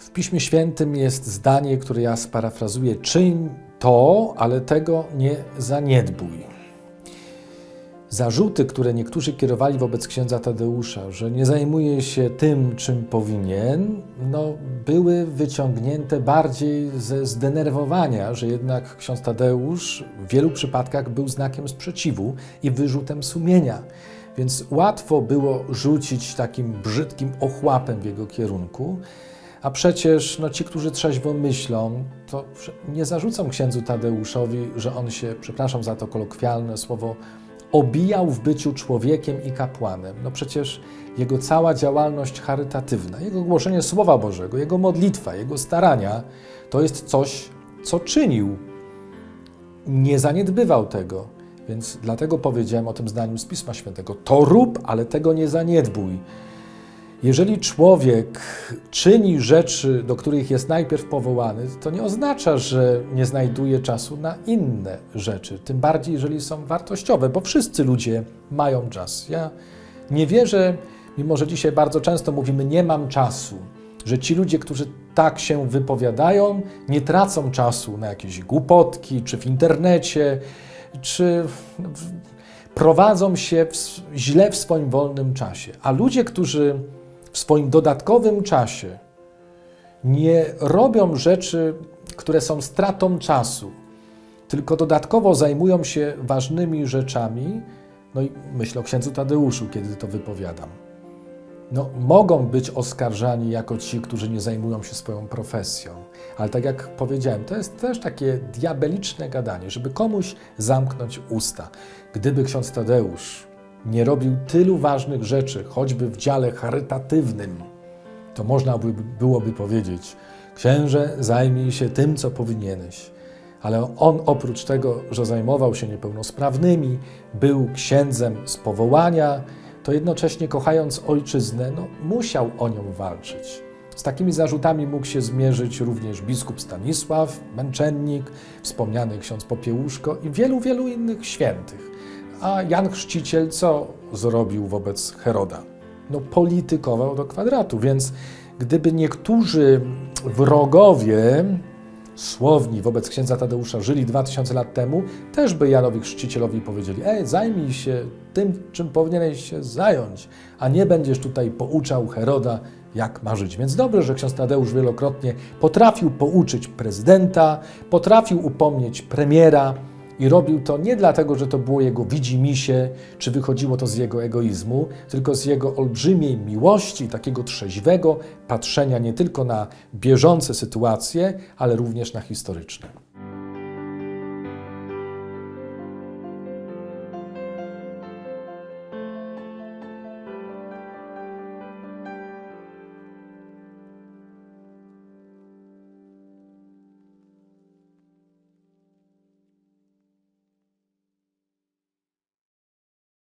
W Piśmie Świętym jest zdanie, które ja sparafrazuję: czyń to, ale tego nie zaniedbuj. Zarzuty, które niektórzy kierowali wobec księdza Tadeusza, że nie zajmuje się tym, czym powinien, no, były wyciągnięte bardziej ze zdenerwowania, że jednak ksiądz Tadeusz w wielu przypadkach był znakiem sprzeciwu i wyrzutem sumienia. Więc łatwo było rzucić takim brzydkim ochłapem w jego kierunku. A przecież no, ci, którzy trzeźwo myślą, to nie zarzucą księdzu Tadeuszowi, że on się, przepraszam za to kolokwialne słowo, obijał w byciu człowiekiem i kapłanem. No przecież jego cała działalność charytatywna, jego głoszenie Słowa Bożego, jego modlitwa, jego starania to jest coś, co czynił. Nie zaniedbywał tego. Więc dlatego powiedziałem o tym zdaniu z Pisma Świętego. To rób, ale tego nie zaniedbuj. Jeżeli człowiek czyni rzeczy, do których jest najpierw powołany, to nie oznacza, że nie znajduje czasu na inne rzeczy, tym bardziej, jeżeli są wartościowe, bo wszyscy ludzie mają czas. Ja nie wierzę, mimo że dzisiaj bardzo często mówimy, nie mam czasu, że ci ludzie, którzy tak się wypowiadają, nie tracą czasu na jakieś głupotki, czy w internecie, czy prowadzą się w, źle w swoim wolnym czasie. A ludzie, którzy w swoim dodatkowym czasie nie robią rzeczy, które są stratą czasu, tylko dodatkowo zajmują się ważnymi rzeczami, no i myślę o księdzu Tadeuszu, kiedy to wypowiadam. No, mogą być oskarżani jako ci, którzy nie zajmują się swoją profesją. Ale tak jak powiedziałem, to jest też takie diabeliczne gadanie, żeby komuś zamknąć usta. Gdyby ksiądz Tadeusz nie robił tylu ważnych rzeczy, choćby w dziale charytatywnym, to można by, byłoby powiedzieć: Księże, zajmij się tym, co powinieneś. Ale on oprócz tego, że zajmował się niepełnosprawnymi, był księdzem z powołania, to jednocześnie kochając ojczyznę, no, musiał o nią walczyć. Z takimi zarzutami mógł się zmierzyć również biskup Stanisław, męczennik, wspomniany ksiądz Popiełuszko i wielu, wielu innych świętych. A Jan Chrzciciel co zrobił wobec Heroda? No politykował do kwadratu, więc gdyby niektórzy wrogowie słowni wobec księdza Tadeusza żyli 2000 lat temu, też by Janowi Chrzcicielowi powiedzieli: Ej, zajmij się tym, czym powinieneś się zająć, a nie będziesz tutaj pouczał Heroda, jak ma żyć. Więc dobrze, że ksiądz Tadeusz wielokrotnie potrafił pouczyć prezydenta, potrafił upomnieć premiera i robił to nie dlatego, że to było jego widzimisię, czy wychodziło to z jego egoizmu, tylko z jego olbrzymiej miłości, takiego trzeźwego patrzenia nie tylko na bieżące sytuacje, ale również na historyczne.